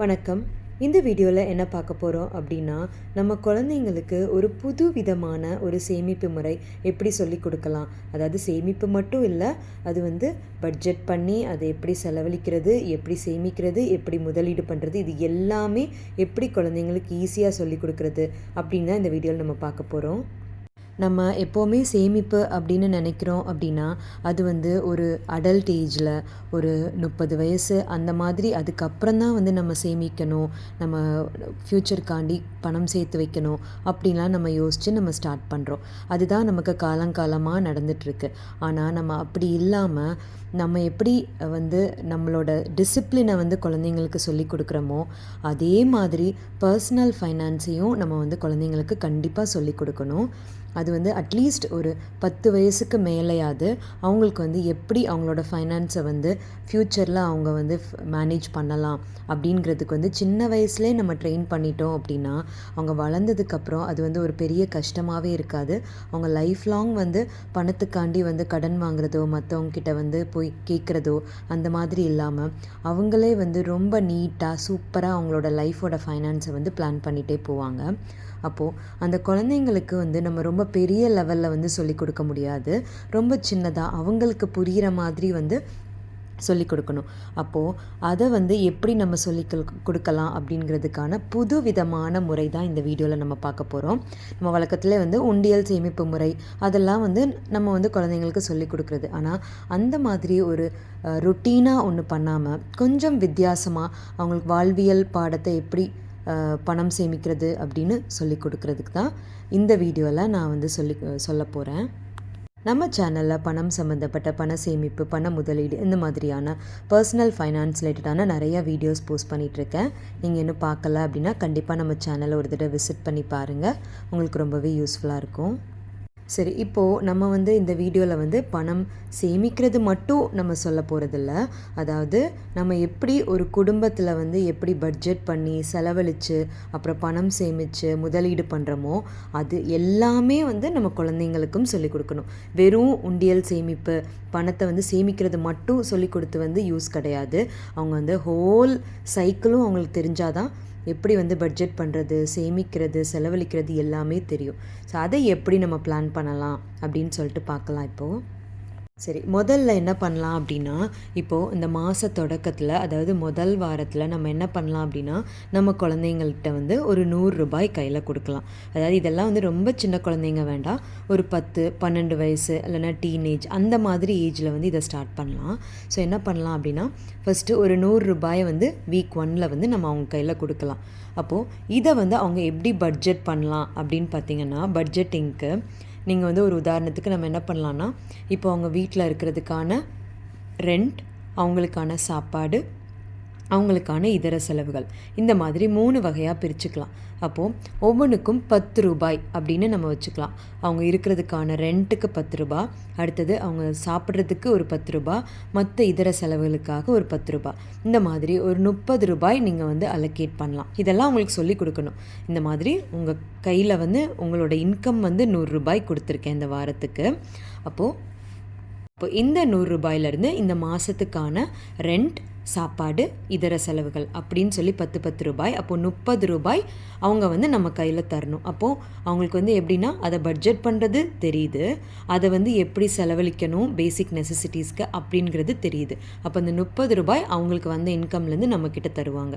வணக்கம். இந்த வீடியோவில் என்ன பார்க்க போகிறோம் அப்படின்னா நம்ம குழந்தைங்களுக்கு ஒரு புது விதமான ஒரு சேமிப்பு முறை எப்படி சொல்லி கொடுக்கலாம்? அதாவது சேமிப்பு மட்டும் இல்லை அது வந்து பட்ஜெட் பண்ணி அதை எப்படி செலவழிக்கிறது எப்படி சேமிக்கிறது எப்படி முதலீடு பண்ணுறது இது எல்லாமே எப்படி குழந்தைங்களுக்கு ஈஸியாக சொல்லி கொடுக்குறது அப்படின்னு தான் இந்த வீடியோவில் நம்ம பார்க்க போகிறோம் நம்ம எப்போவுமே சேமிப்பு அப்படின்னு நினைக்கிறோம் அப்படின்னா அது வந்து ஒரு அடல்ட் ஏஜில் ஒரு முப்பது வயசு அந்த மாதிரி அதுக்கப்புறம் தான் வந்து நம்ம சேமிக்கணும். நம்ம ஃப்யூச்சருக்காண்டி பணம் சேர்த்து வைக்கணும் அப்படின்லாம் நம்ம யோசித்து நம்ம ஸ்டார்ட் பண்ணுறோம் அதுதான் நமக்கு காலங்காலமாக நடந்துகிட்ருக்கு ஆனால் நம்ம அப்படி இல்லாமல் நம்ம எப்படி வந்து நம்மளோட டிசிப்ளினை வந்து குழந்தைங்களுக்கு சொல்லி கொடுக்குறோமோ அதே மாதிரி பர்சனல் ஃபைனான்ஸையும் நம்ம வந்து குழந்தைங்களுக்கு கண்டிப்பாக சொல்லி கொடுக்கணும். அது வந்து அட்லீஸ்ட் ஒரு பத்து வயசுக்கு மேலேயாவது அவங்களுக்கு வந்து எப்படி அவங்களோட ஃபைனான்ஸை வந்து ஃப்யூச்சரில் அவங்க வந்து மேனேஜ் பண்ணலாம் அப்படிங்கிறதுக்கு வந்து சின்ன வயசுலேயே நம்ம ட்ரெயின் பண்ணிட்டோம் அப்படின்னா அவங்க வளர்ந்ததுக்கப்புறம் அது வந்து ஒரு பெரிய கஷ்டமாகவே இருக்காது. அவங்க லைஃப் லாங் வந்து பணத்துக்காண்டி வந்து கடன் வாங்குறதோ மற்றவங்கிட்ட வந்து போய் கேட்குறதோ அந்த மாதிரி இல்லாமல் அவங்களே வந்து ரொம்ப நீட்டாக சூப்பராக அவங்களோட லைஃபோட ஃபைனான்ஸை வந்து பிளான் பண்ணிகிட்டே போவாங்க. அப்போது அந்த குழந்தைங்களுக்கு வந்து நம்ம ரொம்ப பெரிய லெவலில் வந்து சொல்லி கொடுக்க முடியாது. ரொம்ப சின்னதாக அவங்களுக்கு புரிகிற மாதிரி வந்து சொல்லி கொடுக்கணும். அப்போது அதை வந்து எப்படி நம்ம சொல்லி கொடுக்கலாம் அப்படிங்கிறதுக்கான புது விதமான முறை தான் இந்த வீடியோவில் நம்ம பார்க்க போகிறோம் நம்ம வழக்கத்தில் வந்து உண்டியல் சேமிப்பு முறை அதெல்லாம் வந்து நம்ம வந்து குழந்தைங்களுக்கு சொல்லி கொடுக்குறது. ஆனால் அந்த மாதிரி ஒரு ருட்டீனாக ஒன்று பண்ணாமல் கொஞ்சம் வித்தியாசமாக அவங்களுக்கு வாழ்வியல் பாடத்தை எப்படி பணம் சேமிக்கிறது அப்படின்னு சொல்லி கொடுக்குறதுக்கு தான் இந்த வீடியோவில் நான் வந்து சொல்லி சொல்ல போகிறேன் நம்ம சேனலில் பணம் சம்மந்தப்பட்ட பண சேமிப்பு பண முதலீடு இந்த மாதிரியான பர்சனல் ஃபைனான்ஸ் ரிலேட்டடான நிறைய வீடியோஸ் போஸ்ட் பண்ணிகிட்ருக்கேன் நீங்கள் இன்னும் பார்க்கல அப்படின்னா கண்டிப்பாக நம்ம சேனலை ஒரு தடவை விசிட் பண்ணி பாருங்கள் உங்களுக்கு ரொம்பவே யூஸ்ஃபுல்லாக இருக்கும். சரி இப்போது நம்ம வந்து இந்த வீடியோவில் வந்து பணம் சேமிக்கிறது மட்டும் நம்ம சொல்ல போகிறதில்ல அதாவது நம்ம எப்படி ஒரு குடும்பத்தில் வந்து எப்படி பட்ஜெட் பண்ணி செலவழித்து அப்புறம் பணம் சேமித்து முதலீடு பண்ணுறோமோ அது எல்லாமே வந்து நம்ம குழந்தைங்களுக்கும் சொல்லிக் கொடுக்கணும். வெறும் உண்டியல் சேமிப்பு பணத்தை வந்து சேமிக்கிறது மட்டும் சொல்லிக் கொடுத்து வந்து யூஸ் கிடையாது. அவங்க வந்து ஹோல் சைக்கிளும் அவங்களுக்கு தெரிஞ்சாதான் எப்படி வந்து பட்ஜெட் பண்ணுறது சேமிக்கிறது செலவழிக்கிறது எல்லாமே தெரியும். ஸோ அதை எப்படி நம்ம பிளான் பண்ணலாம் அப்படின்னு சொல்லிட்டு பார்க்கலாம் இப்போது சரி முதல்ல என்ன பண்ணலாம் அப்படின்னா இப்போது இந்த மாத தொடக்கத்தில் அதாவது முதல் வாரத்தில் நம்ம என்ன பண்ணலாம் அப்படின்னா நம்ம குழந்தைங்கள்கிட்ட வந்து ஒரு நூறு ரூபாய் கையில் கொடுக்கலாம். அதாவது இதெல்லாம் வந்து ரொம்ப சின்ன குழந்தைங்க வேண்டாம். ஒரு பத்து பன்னெண்டு வயசு இல்லைனா டீனேஜ் அந்த மாதிரி ஏஜில் வந்து இதை ஸ்டார்ட் பண்ணலாம். ஸோ என்ன பண்ணலாம் அப்படின்னா ஃபஸ்ட்டு ஒரு நூறு ரூபாயை வந்து வீக் ஒனில் வந்து நம்ம அவங்க கையில் கொடுக்கலாம். அப்போது இதை வந்து அவங்க எப்படி பட்ஜெட் பண்ணலாம் அப்படின்னு பார்த்தீங்கன்னா பட்ஜெட்டிங்க்கு நீங்கள் வந்து ஒரு உதாரணத்துக்கு நம்ம என்ன பண்ணலான்னா இப்போ அவங்க வீட்டில் இருக்கிறதுக்கான ரெண்ட் அவங்களுக்கான சாப்பாடு அவங்களுக்கான இதர செலவுகள். இந்த மாதிரி மூணு வகையாக பிரிச்சுக்கலாம். அப்போது ஒவ்வொன்றுக்கும் பத்து ரூபாய் அப்படின்னு நம்ம வச்சுக்கலாம். அவங்க இருக்கிறதுக்கான ரெண்ட்டுக்கு பத்து ரூபா அடுத்தது அவங்க சாப்பிட்றதுக்கு ஒரு பத்து ரூபா மற்ற இதர செலவுகளுக்காக ஒரு பத்து ரூபா. இந்த மாதிரி ஒரு முப்பது ரூபாய் நீங்கள் வந்து அலோகேட் பண்ணலாம். இதெல்லாம் உங்களுக்கு சொல்லி கொடுக்கணும். இந்த மாதிரி உங்கள் கையில் வந்து உங்களோட இன்கம் வந்து நூறுரூபாய் கொடுத்துருக்கேன் இந்த வாரத்துக்கு. அப்போது இப்போ இந்த நூறுரூபாயிலேருந்து இந்த மாதத்துக்கான ரெண்ட் சாப்பாடு இதர செலவுகள் அப்படின்னு சொல்லி பத்து பத்து ரூபாய் அப்போது முப்பது ரூபாய் அவங்க வந்து நம்ம கையில் தரணும். அப்போது அவங்களுக்கு வந்து எப்படின்னா அதை பட்ஜெட் பண்ணுறது தெரியுது. அதை வந்து எப்படி செலவழிக்கணும் பேசிக் நெசசிட்டிஸ்க்கு அப்படிங்கிறது தெரியுது. அப்போ அந்த முப்பது ரூபாய் அவங்களுக்கு வந்த இன்கம்லேருந்து நம்மக்கிட்ட தருவாங்க.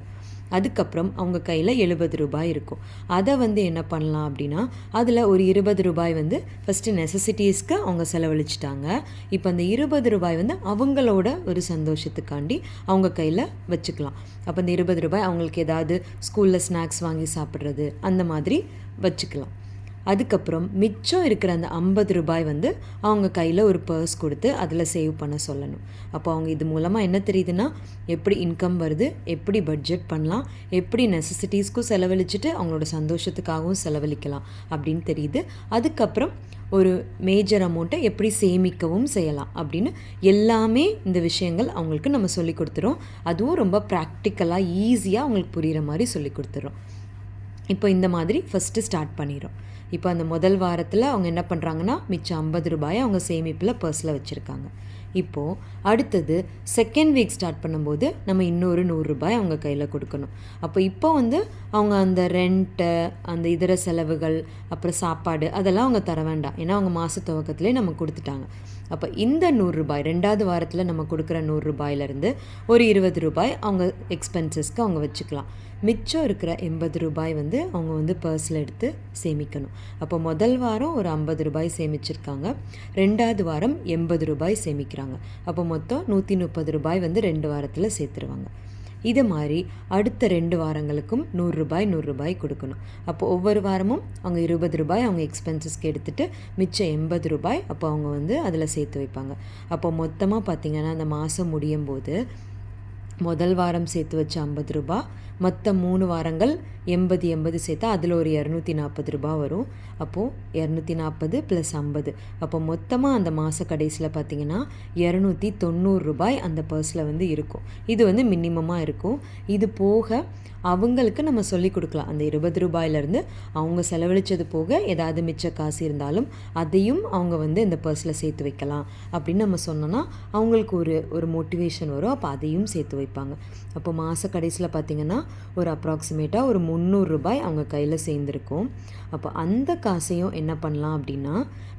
அதுக்கப்புறம் அவங்க கையில் எழுபது ரூபாய் இருக்கும். அதை வந்து என்ன பண்ணலாம் அப்படின்னா அதில் ஒரு இருபது ரூபாய் வந்து ஃபஸ்ட்டு நெசசிட்டிஸ்க்கு அவங்க செலவழிச்சிட்டாங்க. இப்போ அந்த இருபது ரூபாய் வந்து அவங்களோட ஒரு சந்தோஷத்துக்காண்டி அவங்க கையில் வச்சுக்கலாம். அப்போ இந்த இருபது ரூபாய் அவங்களுக்கு ஏதாவது ஸ்கூலில் ஸ்நாக்ஸ் வாங்கி சாப்பிட்றது அந்த மாதிரி வச்சுக்கலாம். அதுக்கப்புறம் மிச்சம் இருக்கிற அந்த ஐம்பது ரூபாய் வந்து அவங்க கையில் ஒரு பர்ஸ் கொடுத்து அதில் சேவ் பண்ண சொல்லணும். அப்போ அவங்க இது மூலமாக என்ன தெரியுதுன்னா எப்படி இன்கம் வருது எப்படி பட்ஜெட் பண்ணலாம் எப்படி நெசசிட்டிஸ்க்கும் செலவழிச்சிட்டு அவங்களோட சந்தோஷத்துக்காகவும் செலவழிக்கலாம் அப்படின்னு தெரியுது. அதுக்கப்புறம் ஒரு மேஜர் அமௌண்ட்டை எப்படி சேமிக்கவும் செய்யலாம் அப்படின்னு எல்லாமே இந்த விஷயங்கள் அவங்களுக்கு நம்ம சொல்லி கொடுத்துறோம். அதுவும் ரொம்ப ப்ராக்டிக்கலாக ஈஸியாக அவங்களுக்கு புரிகிற மாதிரி சொல்லி கொடுத்துறோம். இப்போ இந்த மாதிரி ஃபஸ்ட்டு ஸ்டார்ட் பண்ணிடும் இப்போ அந்த முதல் வாரத்தில் அவங்க என்ன பண்ணுறாங்கன்னா மிச்சம் ஐம்பது ரூபாயை அவங்க சேமிப்பில் பர்ஸில் வச்சுருக்காங்க. இப்போது அடுத்தது செகண்ட் வீக் ஸ்டார்ட் பண்ணும்போது நம்ம இன்னொரு நூறுரூபாய் அவங்க கையில் கொடுக்கணும். அப்போ இப்போ வந்து அவங்க அந்த ரெண்ட்டு அந்த இதர செலவுகள் அப்புறம் சாப்பாடு அதெல்லாம் அவங்க தர வேண்டாம். ஏன்னா அவங்க மாத துவக்கத்துலேயே நம்ம கொடுத்துட்டாங்க. அப்போ இந்த நூறுரூபாய் ரெண்டாவது வாரத்தில் நம்ம கொடுக்குற நூறுரூபாயிலேருந்து ஒரு இருபது ரூபாய் அவங்க எக்ஸ்பென்சஸ்க்கு அவங்க வச்சுக்கலாம். மிச்சம் இருக்கிற எண்பது ரூபாய் வந்து அவங்க வந்து பர்ஸில் எடுத்து சேமிக்கணும். அப்போ முதல் வாரம் ஒரு ஐம்பது ரூபாய் சேமிச்சிருக்காங்க. ரெண்டாவது வாரம் எண்பது ரூபாய் சேமிக்கிறாங்க. அப்போ மொத்தம் நூற்றி முப்பது ரூபாய் வந்து ரெண்டு வாரத்தில் சேர்த்துருவாங்க. இது மாதிரி அடுத்த ரெண்டு வாரங்களுக்கும் நூறுரூபாய் நூறுரூபாய் கொடுக்கணும். அப்போ ஒவ்வொரு வாரமும் அவங்க இருபது ரூபாய் அவங்க எக்ஸ்பென்சஸ்க்கு எடுத்துகிட்டு மிச்சம் எண்பது ரூபாய் அப்போ அவங்க வந்து அதில் சேர்த்து வைப்பாங்க. அப்போ மொத்தமாக பார்த்திங்கன்னா அந்த மாதம் முடியும் போது முதல் வாரம் சேர்த்து வச்ச ஐம்பது ரூபா மற்ற மூணு வாரங்கள் எண்பது எண்பது சேர்த்தா அதில் ஒரு இரநூத்தி நாற்பது ரூபா வரும். அப்போது இரநூத்தி நாற்பது ப்ளஸ் ஐம்பது. அப்போ மொத்தமாக அந்த மாத கடைசியில் பார்த்திங்கன்னா இரநூத்தி தொண்ணூறு ரூபாய் அந்த பர்ஸில் வந்து இருக்கும். இது வந்து மினிமமாக இருக்கும். இது போக அவங்களுக்கு நம்ம சொல்லி கொடுக்கலாம். அந்த இருபது ரூபாயிலேருந்து அவங்க செலவழித்தது போக ஏதாவது மிச்ச காசு இருந்தாலும் அதையும் அவங்க வந்து இந்த பர்ஸில் சேர்த்து வைக்கலாம். அப்படின்னு நம்ம சொன்னோன்னா அவங்களுக்கு ஒரு ஒரு மோட்டிவேஷன் வரும். அப்போ அதையும் சேர்த்து வைப்பாங்க. அப்போ மாத கடைசியில் பார்த்திங்கன்னா ஒரு அப்ராக்சிமேட்டாக ஒரு முந்நூறுரூபாய் அவங்க கையில் சேர்ந்துருக்கும். அப்போ அந்த காசையும் என்ன பண்ணலாம் அப்படின்னா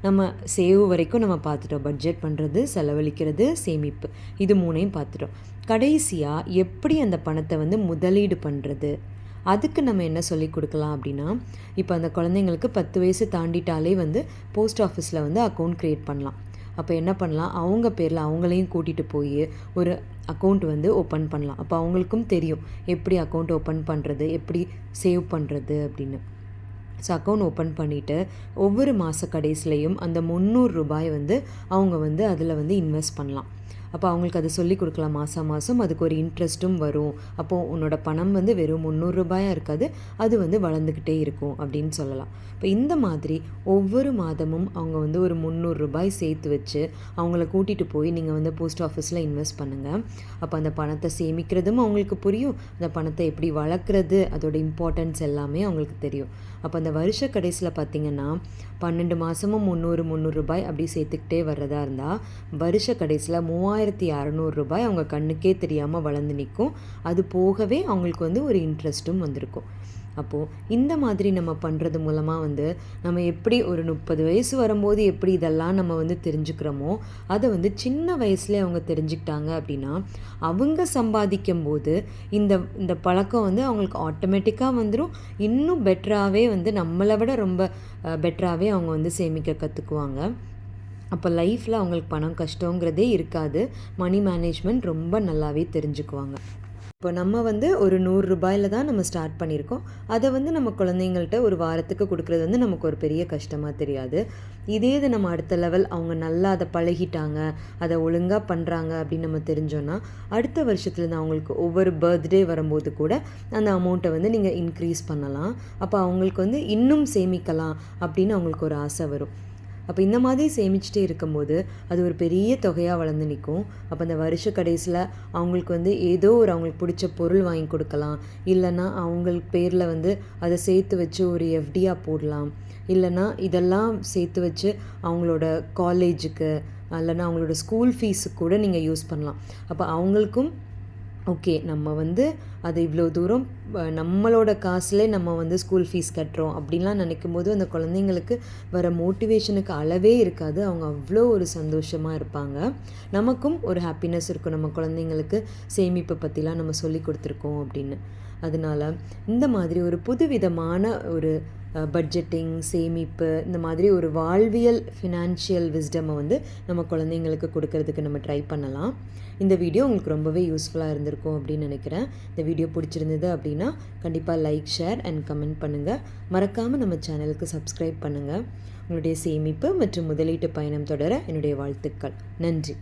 நம்ம சேவ் வரைக்கும் நம்ம பார்த்துட்டோம். பட்ஜெட் பண்ணுறது செலவழிக்கிறது சேமிப்பு. இது மூணையும் பார்த்துட்டோம். கடைசியாக எப்படி அந்த பணத்தை வந்து முதலீடு பண்ணுறது அதுக்கு நம்ம என்ன சொல்லி கொடுக்கலாம் அப்படின்னா இப்போ அந்த குழந்தைங்களுக்கு பத்து வயசு தாண்டிட்டாலே வந்து போஸ்ட் ஆஃபீஸில் வந்து அக்கௌண்ட் க்ரியேட் பண்ணலாம். அப்போ என்ன பண்ணலாம்? அவங்க பேரில் அவங்களையும் கூட்டிகிட்டு போய் ஒரு அக்கௌண்ட் வந்து ஓப்பன் பண்ணலாம். அப்போ அவங்களுக்கும் தெரியும். எப்படி அக்கௌண்ட் ஓப்பன் பண்ணுறது எப்படி சேவ் பண்ணுறது அப்படின்னு. ஸோ அக்கௌண்ட் ஓப்பன் பண்ணிவிட்டு ஒவ்வொரு மாத கடைசிலையும் அந்த முந்நூறு ரூபாய் வந்து அவங்க வந்து அதில் வந்து இன்வெஸ்ட் பண்ணலாம். அப்போ அவங்களுக்கு அதை சொல்லி கொடுக்கலாம். மாதம் மாதம் அதுக்கு ஒரு இன்ட்ரெஸ்ட்டும் வரும். அப்போது உன்னோட பணம் வந்து வெறும் முந்நூறுரூபாயாக இருக்காது. அது வந்து வளர்ந்துக்கிட்டே இருக்கும் அப்படின்னு சொல்லலாம். இப்போ இந்த மாதிரி ஒவ்வொரு மாதமும் அவங்க வந்து ஒரு முந்நூறுரூபாய் சேர்த்து வச்சு அவங்கள கூட்டிகிட்டு போய் நீங்கள் வந்து போஸ்ட் ஆஃபீஸில் இன்வெஸ்ட் பண்ணுங்கள் அப்போ அந்த பணத்தை சேமிக்கிறதும் அவங்களுக்கு புரியும். அந்த பணத்தை எப்படி வளர்க்குறது அதோட இம்பார்ட்டன்ஸ் எல்லாமே அவங்களுக்கு தெரியும். அப்போ அந்த வருஷ கடைசியில் பார்த்திங்கன்னா பன்னெண்டு மாதமும் முந்நூறு முந்நூறுரூபாய் அப்படி சேர்த்துக்கிட்டே வர்றதா இருந்தால் வருஷ கடைசியில் மூவாயிரத்தி அறநூறுரூபாய் அவங்க கண்ணுக்கே தெரியாமல் வளர்ந்து நிற்கும் அது போகவே அவங்களுக்கு வந்து ஒரு இன்ட்ரெஸ்ட்டும் வந்திருக்கும். அப்போது இந்த மாதிரி நம்ம பண்ணுறது மூலமாக வந்து நம்ம எப்படி ஒரு முப்பது வயசு வரும்போது எப்படி இதெல்லாம் நம்ம வந்து தெரிஞ்சுக்கிறோமோ அதை வந்து சின்ன வயசுலேயே அவங்க தெரிஞ்சுக்கிட்டாங்க அப்படின்னா அவங்க சம்பாதிக்கும் போது இந்த இந்த பழக்கம் வந்து அவங்களுக்கு ஆட்டோமேட்டிக்காக வந்துடும் இன்னும் பெட்டராகவே வந்து நம்மளை விட ரொம்ப பெட்டராகவே அவங்க வந்து சேமிக்க கற்றுக்குவாங்க அப்போ லைஃப்பில் அவங்களுக்கு பணம் கஷ்டங்கிறதே இருக்காது. மணி மேனேஜ்மெண்ட் ரொம்ப நல்லாவே தெரிஞ்சுக்குவாங்க. இப்போ நம்ம வந்து ஒரு நூறுரூபாயில் தான் நம்ம ஸ்டார்ட் பண்ணியிருக்கோம். அதை வந்து நம்ம குழந்தைங்கள்ட்ட ஒரு வாரத்துக்கு கொடுக்குறது வந்து நமக்கு ஒரு பெரிய கஷ்டமாக தெரியாது. இதே இது நம்ம அடுத்த லெவல் அவங்க நல்லா அதை பழகிட்டாங்க அதை ஒழுங்காக பண்ணுறாங்க அப்படின்னு நம்ம தெரிஞ்சோன்னா அடுத்த வருஷத்துலேருந்து அவங்களுக்கு ஒவ்வொரு பர்த்டே வரும்போது கூட அந்த அமௌண்ட்டை வந்து நீங்கள் இன்க்ரீஸ் பண்ணலாம். அப்போ அவங்களுக்கு வந்து இன்னும் சேமிக்கலாம் அப்படின்னு அவங்களுக்கு ஒரு ஆசை வரும். அப்போ இந்த மாதிரி சேமிச்சுட்டே இருக்கும்போது அது ஒரு பெரிய தொகையாக வளர்ந்து நிற்கும் அப்போ அந்த வருஷ கடைசியில் அவங்களுக்கு வந்து ஏதோ ஒரு அவங்களுக்கு பிடிச்ச பொருள் வாங்கி கொடுக்கலாம். இல்லைன்னா அவங்களுக்கு பேரில் வந்து அதை சேர்த்து வச்சு ஒரு எஃப்டியாக போடலாம். இல்லைன்னா இதெல்லாம் சேர்த்து வச்சு அவங்களோட காலேஜுக்கு இல்லைன்னா அவங்களோட ஸ்கூல் ஃபீஸுக்கு கூட நீங்கள் யூஸ் பண்ணலாம். அப்போ அவங்களுக்கும் ஓகே நம்ம வந்து அது இவ்வளோ தூரம் நம்மளோட காசுலே நம்ம வந்து ஸ்கூல் ஃபீஸ் கட்டுறோம் அப்படின்லாம் நினைக்கும் போது அந்த குழந்தைங்களுக்கு வர மோட்டிவேஷனுக்கு அளவே இருக்காது. அவங்க அவ்வளோ ஒரு சந்தோஷமாக இருப்பாங்க. நமக்கும் ஒரு ஹாப்பினஸ் இருக்கும். நம்ம குழந்தைங்களுக்கு சேமிப்பை பற்றிலாம் நம்ம சொல்லி கொடுத்துருக்கோம் அப்படின்னு. அதனால் இந்த மாதிரி ஒரு புதுவிதமான ஒரு பட்ஜெட்டிங் சேமிப்பு இந்த மாதிரி ஒரு வாழ்வியல் ஃபினான்ஷியல் விஸ்டம்மை வந்து நம்ம குழந்தைங்களுக்கு கொடுக்கறதுக்கு நம்ம ட்ரை பண்ணலாம். இந்த வீடியோ உங்களுக்கு ரொம்பவே யூஸ்ஃபுல்லாக இருந்திருக்கும் அப்படின்னு நினைக்கிறேன். இந்த வீடியோ பிடிச்சிருந்தது அப்படின்னா கண்டிப்பாக லைக் ஷேர் அண்ட் கமெண்ட் பண்ணுங்கள் மறக்காமல் நம்ம சேனலுக்கு சப்ஸ்கிரைப் பண்ணுங்கள் உங்களுடைய சேமிப்பு மற்றும் முதலீட்டு பயணம் தொடர என்னுடைய வாழ்த்துக்கள். நன்றி.